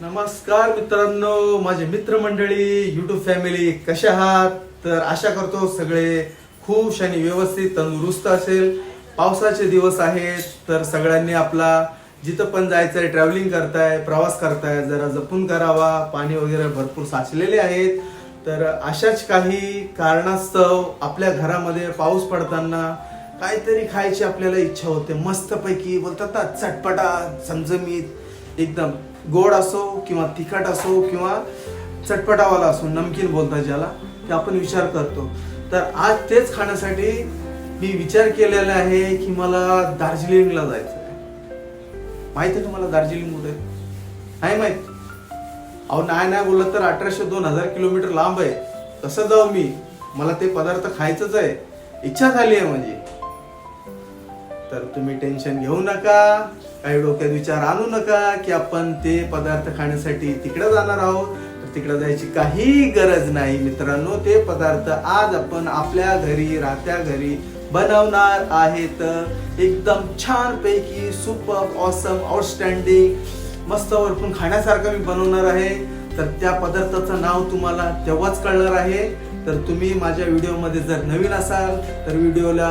नमस्कार मित्रांनो माझे मित्रमंडळी युट्यूब फॅमिली कशा आहात? तर आशा करतो सगळे खुश आणि व्यवस्थित तंदुरुस्त असेल. पावसाचे दिवस आहेत तर सगळ्यांनी आपला जिथं पण जायचंय ट्रॅव्हलिंग करताय प्रवास करताय जरा जपून करावा. पाणी वगैरे भरपूर साचलेले आहेत. तर अशाच काही कारणास्तव आपल्या घरामध्ये पाऊस पडताना काहीतरी खायची आपल्याला इच्छा होते. मस्तपैकी बोलतात ना चटपटा झमझमीत एकदम गोड असो किंवा तिखट असो किंवा चटपटावाला असो नमकीन बोलतात ज्याला ते आपण विचार करतो. तर आज तेच खाण्यासाठी मी विचार केलेला आहे की मला दार्जिलिंगला जायचं आहे माहीत आहे तुम्हाला दार्जिलिंग कुठे? नाही माहीत? अहो नाही नाही बोललं तर अठराशे दोन हजार किलोमीटर लांब आहे. कसं जाऊ मी. मला ते पदार्थ खायचंच आहे. इच्छा झाली आहे म्हणजे तर तुम्ही टेन्शन घेऊ नका. काही डोक्यात विचार आणू नका की आपण ते पदार्थ खाण्यासाठी तिकडे जाणार आहोत. तर तिकडे जायची काही गरज नाही. मित्रांनो ते पदार्थ आज आपण आपल्या घरी राहत्या घरी बनवणार आहेत. एकदम छान पैकी सुपर ऑसम आउटस्टँडिंग मस्त वरपून खाण्यासारखं मी बनवणार आहे. तर त्या पदार्थाचं नाव तुम्हाला तेव्हाच कळणार आहे. तर तुम्ही माझ्या व्हिडिओमध्ये जर नवीन असाल तर व्हिडिओला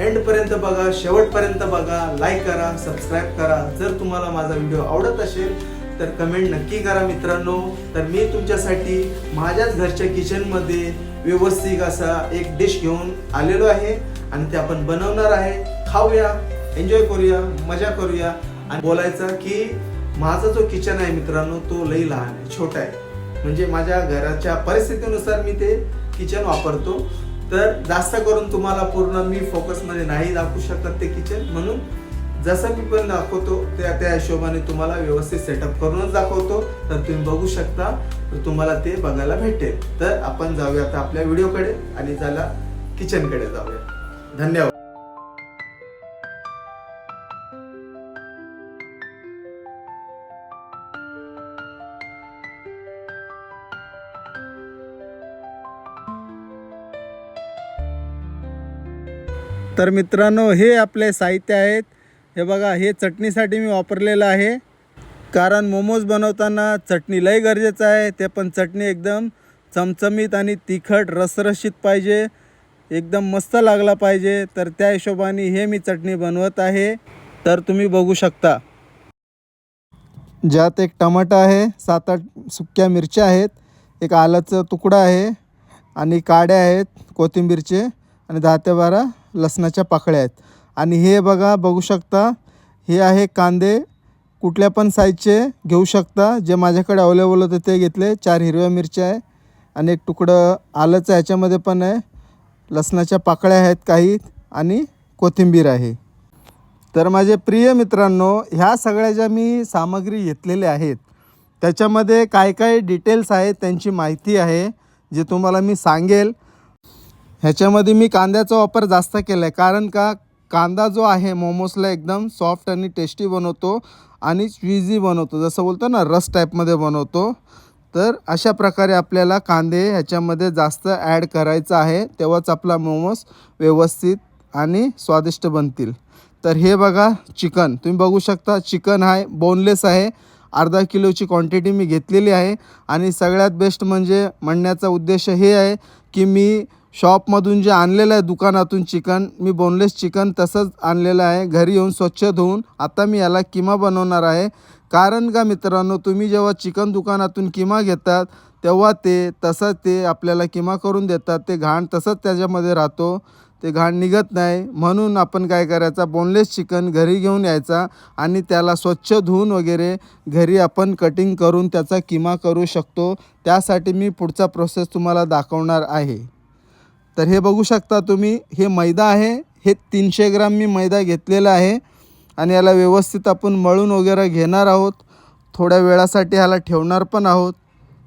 एंड पर्यंत बघा शेवटपर्यंत बघा लाईक करा सबस्क्राईब करा. जर तुम्हाला माझा व्हिडिओ आवडत असेल तर कमेंट नक्की करा मित्रांनो. तर मी तुमच्यासाठी माझ्याच घरच्या किचनमध्ये व्यवस्थित असा एक डिश घेऊन आलेलो आहे. आणि ते आपण बनवणार आहे. खाऊया एन्जॉय करूया मजा करूया. आणि बोलायचा की माझा जो किचन आहे मित्रांनो तो लई लहान आहे छोटा आहे. म्हणजे माझ्या घराच्या परिस्थितीनुसार मी ते किचन वापरतो. तर जास्त करून तुम्हाला पूर्ण मी फोकसमध्ये नाही दाखवू शकत ते किचन म्हणून जसं मी पण दाखवतो त्या त्या हिशोबाने तुम्हाला व्यवस्थित सेटअप करूनच दाखवतो. तर तुम्ही बघू शकता तर तुम्हाला ते बघायला भेटेल. तर आपण जाऊया आता आपल्या व्हिडिओकडे आणि झाला किचनकडे जाऊया. धन्यवाद. तर मित्रांनो हे आपले साहित्य आहेत. हे बघा हे चटणीसाठी मी वापरलेलं आहे. कारण मोमोज बनवताना चटणी लय गरजेचं आहे. ते पण चटणी एकदम चमचमीत आणि तिखट रसरशीत पाहिजे. एकदम मस्त लागला पाहिजे. तर त्या हिशोबाने हे मी चटणी बनवत आहे. तर तुम्ही बघू शकता. ज्यात एक टमाटा आहे सात आठ सुक्या मिरच्या आहेत एक आलाचं तुकडा आहे आणि काड्या आहेत कोथिंबीरचे आणि दहा ते बारा लसणाच्या पाकळ्या आहेत. आणि हे बघा बघू शकता हे आहे कांदे. कुठल्या पण साईजचे घेऊ शकता. जे माझ्याकडे अवेलेबल होते ते घेतले. चार हिरव्या मिरच्या आहे. आणि एक तुकडं आलंचं ह्याच्यामध्ये पण आहे. लसणाच्या पाकळ्या आहेत काही आणि कोथिंबीर आहे. तर माझे प्रिय मित्रांनो ह्या सगळ्या ज्या मी सामग्री घेतलेल्या आहेत त्याच्यामध्ये काय काय डिटेल्स आहेत त्यांची माहिती आहे जे तुम्हाला मी सांगेल. ह्याच्यामध्ये मी कांद्याचा वापर जास्त केला आहे कारण का कांदा जो आहे मोमोजला एकदम सॉफ्ट आणि टेस्टी बनवतो आणि स्विझी बनवतो. जसं बोलतो ना रस टाईपमध्ये बनवतो. तर अशा प्रकारे आपल्याला कांदे ह्याच्यामध्ये जास्त ॲड करायचं आहे. तेव्हाच आपला मोमोज व्यवस्थित आणि स्वादिष्ट बनतील. तर हे बघा चिकन. तुम्ही बघू शकता चिकन आहे बोनलेस आहे. अर्धा किलोची क्वांटिटी मी घेतलेली आहे. आणि सगळ्यात बेस्ट म्हणजे म्हणण्याचा उद्देश हे आहे की मी शॉपमधून जे आणलेलं आहे दुकानातून चिकन मी बोनलेस चिकन तसंच आणलेलं आहे. घरी येऊन स्वच्छ धुवून आता मी याला किमा बनवणार आहे. कारण का मित्रांनो तुम्ही जेव्हा चिकन दुकानातून किमा घेतात तेव्हा ते तसंच ते आपल्याला किमा करून देतात. ते घाण तसंच त्याच्यामध्ये राहतो. ते घाण निघत नाही. म्हणून आपण काय करायचा बोनलेस चिकन घरी घेऊन यायचा आणि त्याला स्वच्छ धुवून वगैरे घरी आपण कटिंग करून त्याचा किमा करू शकतो. त्यासाठी मी पुढचा प्रोसेस तुम्हाला दाखवणार आहे. तर हे बघू शकता तुम्ही हे मैदा आहे हे तीनशे ग्राम मी मैदा घेतलेला आहे आणि याला व्यवस्थित आपण मळून वगैरे घेणार आहोत. थोड्या वेळासाठी ह्याला ठेवणार पण आहोत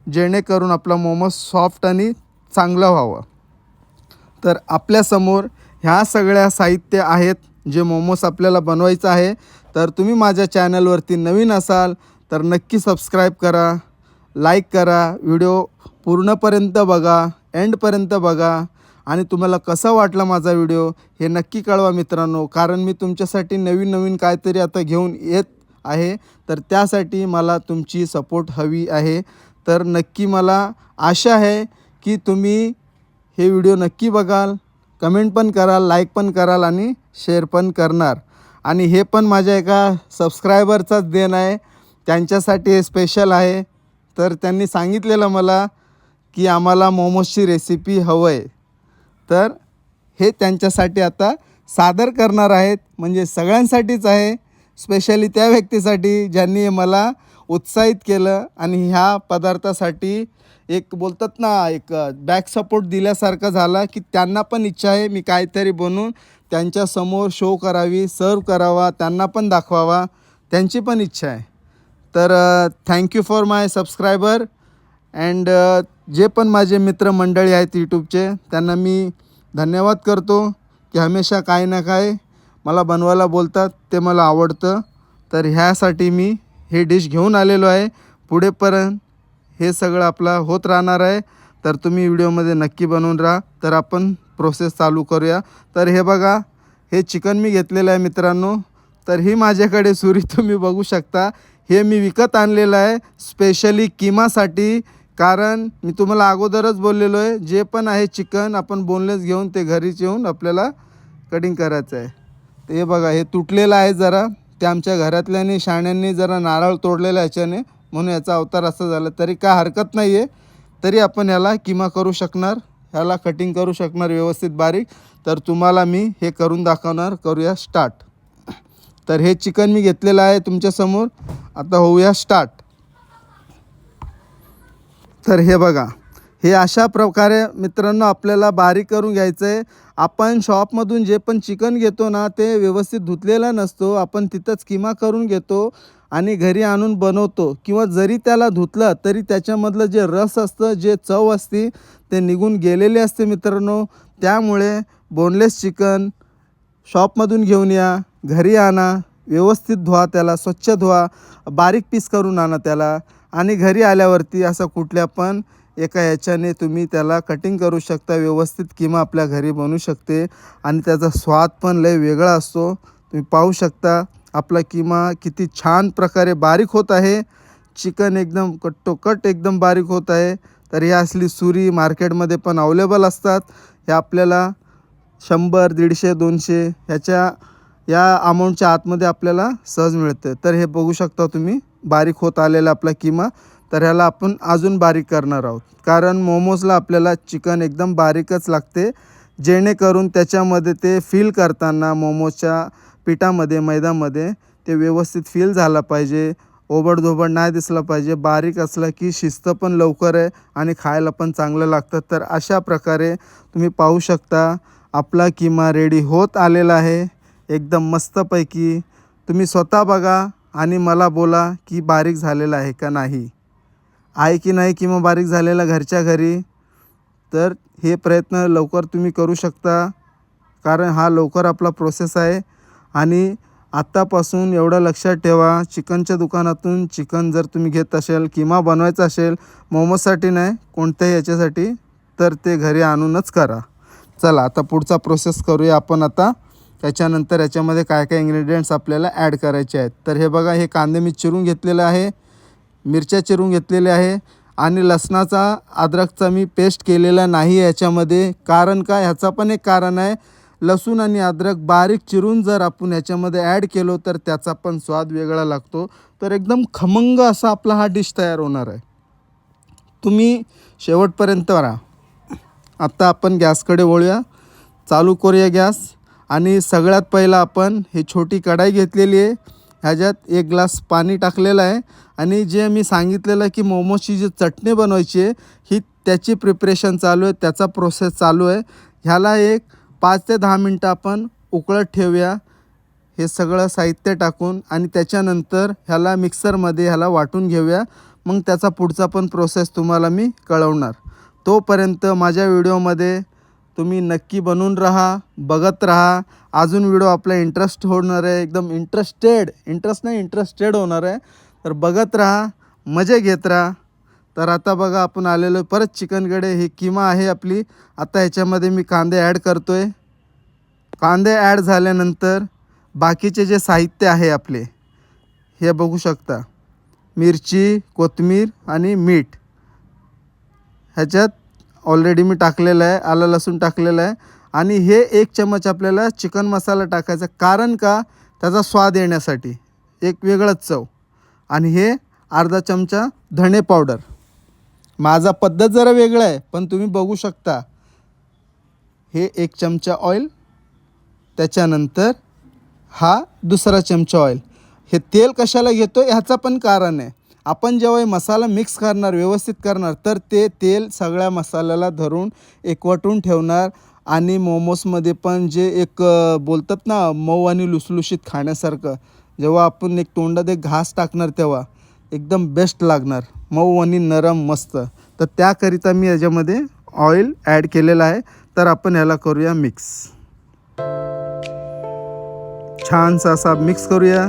जेणेकरून आपला मोमो सॉफ्ट आणि चांगला व्हावं. तर आपल्यासमोर ह्या सगळ्या साहित्य आहेत जे मोमोज आपल्याला बनवायचं आहे. तर तुम्ही माझ्या चॅनलवरती नवीन असाल तर नक्की सबस्क्राईब करा लाईक करा व्हिडिओ पूर्णपर्यंत बघा एंडपर्यंत बघा. आणि तुम्हाला कसा वाटला माझा व्हिडिओ हे नक्की कळवा मित्रांनो. कारण मी तुमच्यासाठी नवीन नवीन काहीतरी आता घेऊन येत आहे. तर त्यासाठी मला तुमची सपोर्ट हवी आहे. तर नक्की मला आशा आहे की तुम्ही हे व्हिडिओ नक्की बघाल. कमेंट पण कराल लाईक पण कराल आणि शेअर पण करणार. आणि हे पण माझ्या एका सबस्क्रायबरचाच देण आहे. त्यांच्यासाठी हे स्पेशल आहे. तर त्यांनी सांगितलेलं मला की आम्हाला मोमोजची रेसिपी हवं आहे तर हे त्यांच्यासाठी आता सादर करणार आहेत म्हणजे सगळ्यांसाठीच आहे. स्पेशली त्या व्यक्तीसाठी ज्यांनी मला उत्साहित केलं आणि ह्या पदार्थासाठी एक बोलतात ना एक बॅक सपोर्ट दिल्यासारखं झाला की त्यांना पण इच्छा आहे मी काहीतरी बनवून त्यांच्यासमोर शो करावी सर्व करावा त्यांना पण दाखवावा त्यांची पण इच्छा आहे. तर thank you for my subscriber and uh, जे पण माझे मित्रमंडळी आहेत यूट्यूबचे त्यांना मी धन्यवाद करतो की हमेशा काय ना काय मला बनवायला बोलतात ते मला आवडतं. तर ह्यासाठी मी हे डिश घेऊन आलेलो आहे. पुढेपर्यंत हे सगळं आपलं होत राहणार आहे. तर तुम्ही व्हिडिओमध्ये नक्की बनवून राहा. तर आपण प्रोसेस चालू करूया. तर हे बघा हे चिकन मी घेतलेलं आहे मित्रांनो. तर ही माझ्याकडे सुरी तुम्ही बघू शकता. हे मी विकत आणलेलं आहे. स्पेशली किमासाठी कारण मी तुम्हाला अगोदरच बोललेलो आहे जे पण आहे चिकन आपण बोनलेस घेऊन ते घरीच येऊन आपल्याला कटिंग करायचं आहे. तर हे बघा हे तुटलेलं आहे जरा. ते आमच्या घरातल्यानी शाण्यांनी जरा नारळ तोडलेला याच्याने म्हणून याचा अवतार असा झाला. तरी काय हरकत नाही आहे तरी आपण ह्याला किमा करू शकणार. ह्याला कटिंग करू शकणार व्यवस्थित बारीक. तर तुम्हाला मी हे करून दाखवणार. करूया स्टार्ट तर हे चिकन मी घेतलेलं आहे तुमच्यासमोर आता होऊया स्टार्ट तर हे बघा हे अशा प्रकारे मित्रांनो आपल्याला बारीक करून घ्यायचं आहे आपण शॉपमधून जे पण चिकन घेतो ना ते व्यवस्थित धुतलेला नसतो. आपण तिथंच किमा करून घेतो आणि घरी आणून बनवतो. किंवा जरी त्याला धुतलं तरी त्याच्यामधलं जे रस असतं जे चव असते ते निघून गेलेले असते मित्रांनो. त्यामुळे बोनलेस चिकन शॉपमधून घेऊन या घरी आणा व्यवस्थित धुवा त्याला स्वच्छ धुवा बारीक पीस करून आणा त्याला. आणि घरी आल्यावरती असं कुठल्या पण एका ह्याच्याने तुम्ही त्याला कटिंग करू शकता व्यवस्थित किमा आपल्या घरी बनू शकते. आणि त्याचा स्वाद पण लय वेगळा असतो. तुम्ही पाहू शकता आपला किमा किती छान प्रकारे बारीक होत आहे. चिकन एकदम कट्टोकट एकदम बारीक होत आहे. तर ह्या असली सुरी मार्केटमध्ये पण अवेलेबल असतात. हे आपल्याला शंभर दीडशे दोनशे ह्याच्या या अमाऊंटच्या आतमध्ये आपल्याला सहज मिळते. तर हे बघू शकता तुम्ही. बारीक होत आलेला आपला किमा तर ह्याला आपण अजून बारीक करणार आहोत. कारण मोमोजला आपल्याला चिकन एकदम बारीकच लागते. जेणेकरून त्याच्यामध्ये ते फील करताना मोमोजच्या पिठामध्ये मैदामध्ये ते व्यवस्थित फील झाला पाहिजे. ओबडधोबड नाही दिसला पाहिजे. बारीक असला की शिस्त पण लवकर आहे आणि खायला पण चांगलं लागतं. तर अशा प्रकारे तुम्ही पाहू शकता आपला किमा रेडी होत आलेला आहे. एकदम मस्तपैकी. तुम्ही स्वतः बघा आणि मला बोला की बारीक झालेला आहे का नाही. आहे की नाही किंवा बारीक झालेला घरच्या घरी तर हे प्रयत्न लवकर तुम्ही करू शकता कारण हा लवकर आपला प्रोसेस आहे. आणि आत्तापासून एवढं लक्षात ठेवा चिकनच्या दुकानातून चिकन जर तुम्ही घेत असेल किंवा बनवायचं असेल मोमोजसाठी नाही कोणत्याही याच्यासाठी तर ते घरी आणूनच करा. चला आता पुढचा प्रोसेस करूया आपण आता. त्याच्यानंतर याच्यामध्ये काय काय इन्ग्रेडियंट्स आपल्याला ॲड करायचे आहेत. तर हे बघा हे कांदे मी चिरून घेतलेलं आहे मिरच्या चिरून घेतलेल्या आहे आणि लसणाचा अद्रकचा मी पेस्ट केलेला नाही याच्यामध्ये. कारण काय? ह्याचा पण एक कारण आहे. लसूण आणि अद्रक बारीक चिरून जर आपण ह्याच्यामध्ये ॲड केलो तर त्याचा पण स्वाद वेगळा लागतो. तर एकदम खमंग असा आपला हा डिश तयार होणार आहे. तुम्ही शेवटपर्यंत राहा. आत्ता आपण गॅसकडे वळूया. चालू करूया गॅस. आणि सगळ्यात पहिलं आपण ही छोटी कढाई घेतलेली आहे. ह्याच्यात एक ग्लास पाणी टाकलेलं आहे. आणि जे मी सांगितलेलं की मोमोची जी चटणी बनवायची आहे ही त्याची प्रिपरेशन चालू आहे त्याचा प्रोसेस चालू आहे. ह्याला एक पाच ते दहा मिनटं आपण उकळत ठेवूया. हे सगळं साहित्य टाकून आणि त्याच्यानंतर ह्याला मिक्सरमध्ये ह्याला वाटून घेऊया. मग त्याचा पुढचा पण प्रोसेस तुम्हाला मी कळवणार. तोपर्यंत माझ्या व्हिडिओमध्ये तुम्ही नक्की बनवून राहा बघत राहा. अजून व्हिडिओ आपला इंटरेस्ट होणार आहे. एकदम इंटरेस्टेड इंटरेस्ट नाही इंटरेस्टेड होणार आहे. तर बघत राहा मजे घेत राहा. तर आता बघा आपण आलेलो आहे परत चिकनकडे. ही किमा आहे आपली. आता ह्याच्यामध्ये मी कांदे ॲड करतो आहे कांदे ॲड झाल्यानंतर बाकीचे जे साहित्य आहे आपले हे बघू शकता. मिरची कोथमीर आणि मीठ. ह्याच्यात ऑलरेडी मी टाकलेलं आहे आलं लसूण टाकलेलं आहे. आणि हे एक चमच आपल्याला चिकन मसाला टाकायचा कारण का? त्याचा स्वाद येण्यासाठी. एक वेगळंच चव. आणि हे अर्धा चमचा धणे पावडर. माझा पद्धत जरा वेगळा आहे पण तुम्ही बघू शकता. हे एक चमचा ऑइल त्याच्यानंतर हा दुसरा चमचा ऑइल हे तेल कशाला घेतो ह्याचा पण कारण आहे. आपण जेव्हा मसाला मिक्स करणार व्यवस्थित करणार तर ते तेल सगळ्या मसाल्याला धरून एकवटून ठेवणार आणि मोमोसमध्ये पण जे एक बोलतात ना मऊ आणि लुसलुशीत खाण्यासारखं जेव्हा आपण एक तोंडात एक घास टाकणार तेव्हा एकदम बेस्ट लागणार. मऊ आणि नरम मस्त. तर त्याकरिता मी याच्यामध्ये ऑइल ॲड केलेलं आहे. तर आपण ह्याला करूया मिक्स छानसा असा मिक्स करूया.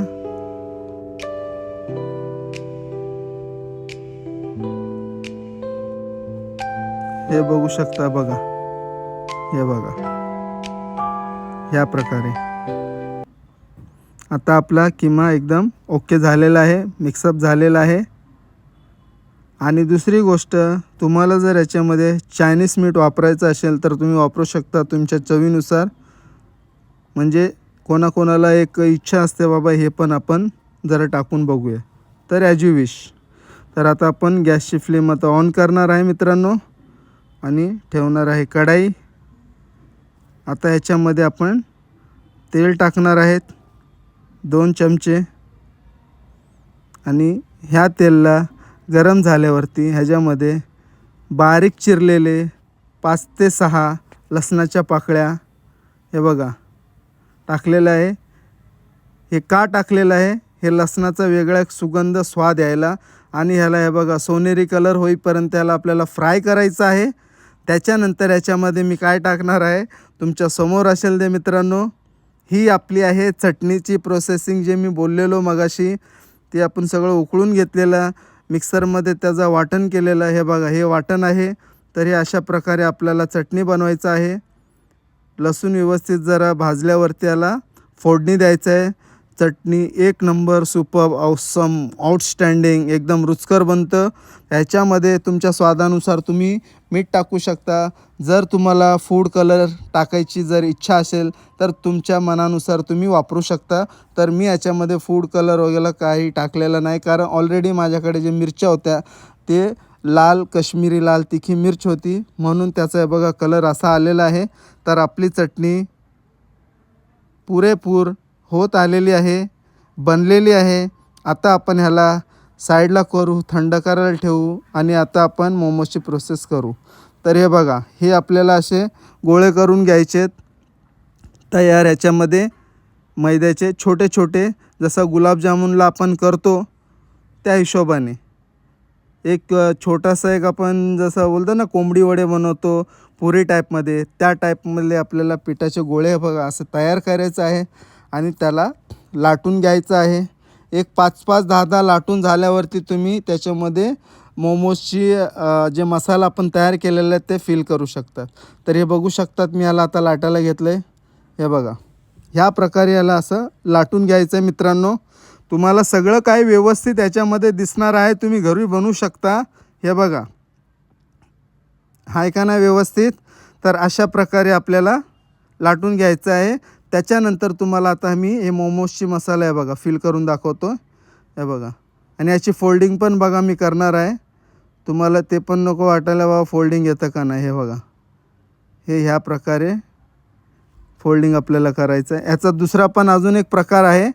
हे बघू शकता बघा. हे बघा. ह्या प्रकारे. आता आपला किमा एकदम ओके झालेला आहे मिक्सअप झालेला आहे. आणि दुसरी गोष्ट तुम्हाला जर याच्यामध्ये चायनीज मीठ वापरायचं असेल तर तुम्ही वापरू शकता तुमच्या चवीनुसार. म्हणजे कोणाकोणाला एक इच्छा असते बाबा हे पण आपण जरा टाकून बघूया. तर ॲज यू विश तर आता आपण गॅसची फ्लेम आता ऑन करणार आहे मित्रांनो. आणि ठेवणार आहे कढाई. आता ह्याच्यामध्ये आपण तेल टाकणार आहेत. दोन चमचे. आणि ह्या तेलला गरम झाल्यावरती ह्याच्यामध्ये बारीक चिरलेले पाच ते सहा लसणाच्या पाकळ्या. हे बघा. टाकलेलं आहे. हे का टाकलेलं आहे? हे लसणाचा वेगळा एक सुगंध स्वाद यायला आणि ह्याला हे बघा सोनेरी कलर होईपर्यंत ह्याला आपल्याला फ्राय करायचं आहे. त्याच्यानंतर याच्यामध्ये मी काय टाकणार आहे? तुमच्यासमोर असेल ते मित्रांनो ही आपली आहे चटणीची प्रोसेसिंग जे मी बोललेलो मगाशी. ते आपण सगळं उकळून घेतलेलं मिक्सरमध्ये त्याचं वाटण केलेलं हे बघा हे वाटण आहे. तर हे अशा प्रकारे आपल्याला चटणी बनवायचं आहे. लसूण व्यवस्थित जरा भाजल्यावरती याला फोडणी द्यायचं आहे. चटणी एक नंबर सुपर औसम आउटस्टँडिंग एकदम रुचकर बनतं. ह्याच्यामध्ये तुमच्या स्वादानुसार तुम्ही मीठ टाकू शकता. जर तुम्हाला फूड कलर टाकायची जर इच्छा असेल तर तुमच्या मनानुसार तुम्ही वापरू शकता. तर मी याच्यामध्ये फूड कलर वगैरे काही टाकलेलं नाही कारण ऑलरेडी माझ्याकडे जे मिरच्या होत्या ते लाल कश्मीरी लाल तिखी मिर्च होती. म्हणून त्याचा बघा कलर असा आलेला आहे. तर आपली चटणी पुरेपूर होत आलेली आहे बनलेली आहे. आता आपण ह्याला साईडला करू थंड करायला ठेवू आणि आता आपण मोमोजची प्रोसेस करू. तर हे बघा हे आपल्याला असे गोळे करून घ्यायचेत तयार याच्यामध्ये मैद्याचे छोटे छोटे जसं गुलाबजामुनला आपण करतो त्या हिशोबाने. एक छोटासा एक आपण जसं बोलतो ना कोंबडी वडे बनवतो पुरी टाईपमध्ये त्या टाईपमधले आपल्याला पिठाचे गोळे बघा असं तयार करायचं आहे. आणि त्याला लाटून घ्यायचं आहे. एक पाच पाच दहा दहा लाटून झाल्यावरती तुम्ही त्याच्यामध्ये मोमोजची जे मसाला आपण तयार केलेला आहे ते फिल करू शकतात. तर हे बघू शकतात मी याला आता लाटायला घेतलं आहे हे बघा. ह्या प्रकारे याला असं लाटून घ्यायचं आहे मित्रांनो. तुम्हाला सगळं काही व्यवस्थित याच्यामध्ये दिसणार आहे. तुम्ही घरी बनवू शकता. हे बघा. आहे का नाही व्यवस्थित? तर अशा प्रकारे आपल्याला लाटून घ्यायचं आहे. त्याच्यानंतर तुम्हाला आता मी हे मोमोजची मसाला आहे बघा फिल करून दाखवतो हे बघा. आणि याची फोल्डिंग पण बघा मी करणार आहे. तुम्हाला ते पण नको वाटायला बाबा फोल्डिंग येतं का नाही हे बघा. हे ह्या प्रकारे फोल्डिंग आपल्याला करायचं आहे. याचा दुसरा पण अजून एक प्रकार आहे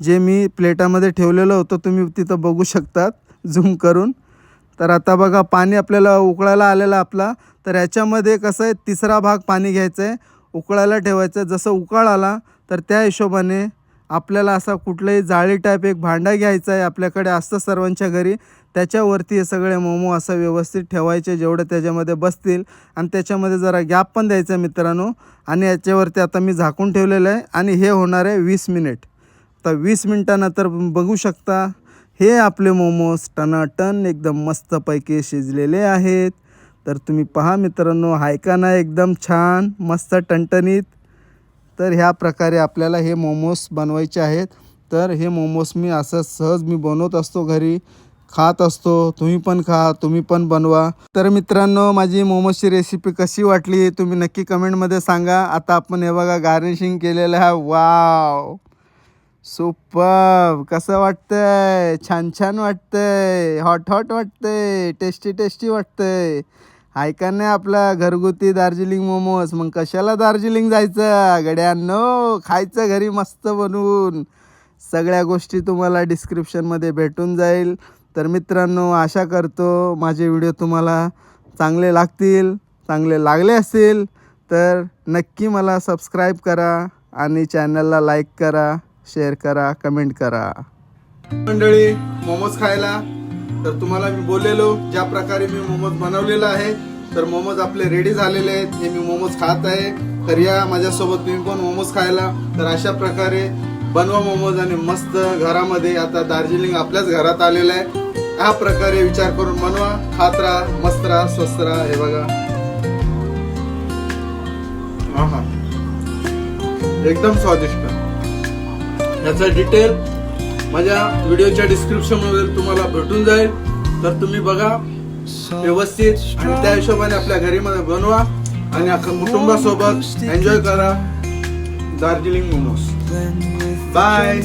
जे मी प्लेटामध्ये ठेवलेलं होतं तुम्ही तिथं बघू शकतात झूम करून. तर आता बघा पाणी आपल्याला उकळायला आलेलं आपला. तर याच्यामध्ये कसं आहे तिसरा भाग पाणी घ्यायचं आहे. उकळायला ठेवायचं. जसं उकाळ आला तर त्या हिशोबाने आपल्याला असा कुठलाही जाळी टाईप एक भांडा घ्यायचा आहे आपल्याकडे असतं सर्वांच्या घरी. त्याच्यावरती हे सगळे मोमो असं व्यवस्थित ठेवायचे जेवढे त्याच्यामध्ये बसतील. आणि त्याच्यामध्ये जरा गॅप पण द्यायचा आहे मित्रांनो. आणि याच्यावरती आता मी झाकून ठेवलेलं आहे. आणि हे होणार आहे वीस मिनिट. तर वीस मिनटानंतर बघू शकता हे आपले मोमोज टनाटन एकदम मस्तपैकी शिजलेले आहेत. तर तुम्ही पहा मित्रांनो हाय का एकदम छान मस्त टणटणीत. तर ह्या प्रकारे आपल्याला हे मोमोज बनवायचे आहेत. तर हे मोमोज मी असं सहज मी बनवत असतो घरी खात असतो. तुम्ही पण खा तुम्ही पण बनवा. तर मित्रांनो माझी मोमोजची रेसिपी कशी वाटली तुम्ही नक्की कमेंटमध्ये सांगा. आता आपण हे बघा गार्निशिंग केलेलं आहे. वाव सुपर कसं वाटतंय? छान छान वाटतंय. हॉट हॉट वाटतंय. टेस्टी टेस्टी वाटतंय. ऐका नाही आपला घरगुती दार्जिलिंग मोमोज. मग कशाला दार्जिलिंग जायचं? गड्यांनो खायचं घरी मस्त बनवून. सगळ्या गोष्टी तुम्हाला डिस्क्रिप्शनमध्ये भेटून जाईल. तर मित्रांनो आशा करतो माझे व्हिडिओ तुम्हाला चांगले लागतील चांगले लागले असतील. तर नक्की मला सबस्क्राईब करा आणि चॅनलला लाईक करा शेअर करा कमेंट करा. मंडळी मोमोज खायला तर तुम्हाला मी बोललेलो ज्या प्रकारे मी मोमोज बनवलेला आहे तर मोमोज आपले रेडी झालेले आहेत हे मी मोमोज खात आहे. तर या माझ्यासोबत तुम्ही पण मोमोज खायला. तर अशा प्रकारे बनवा मोमोज आणि मस्त घरामध्ये आता दार्जिलिंग आपल्याच घरात आलेलं आहे. या प्रकारे विचार करून बनवा खात राहा मस्त राहा स्वस्त राहा हे बघा. आहा. एकदम स्वादिष्ट. याचा डिटेल माझ्या व्हिडिओच्या डिस्क्रिप्शनमध्ये तुम्हाला भेटून जाईल. तर तुम्ही बघा व्यवस्थित आणि त्या हिशोबाने आपल्या घरीमध्ये बनवा आणि कुटुंबासोबत एन्जॉय करा. दार्जिलिंग मोमोज. बाय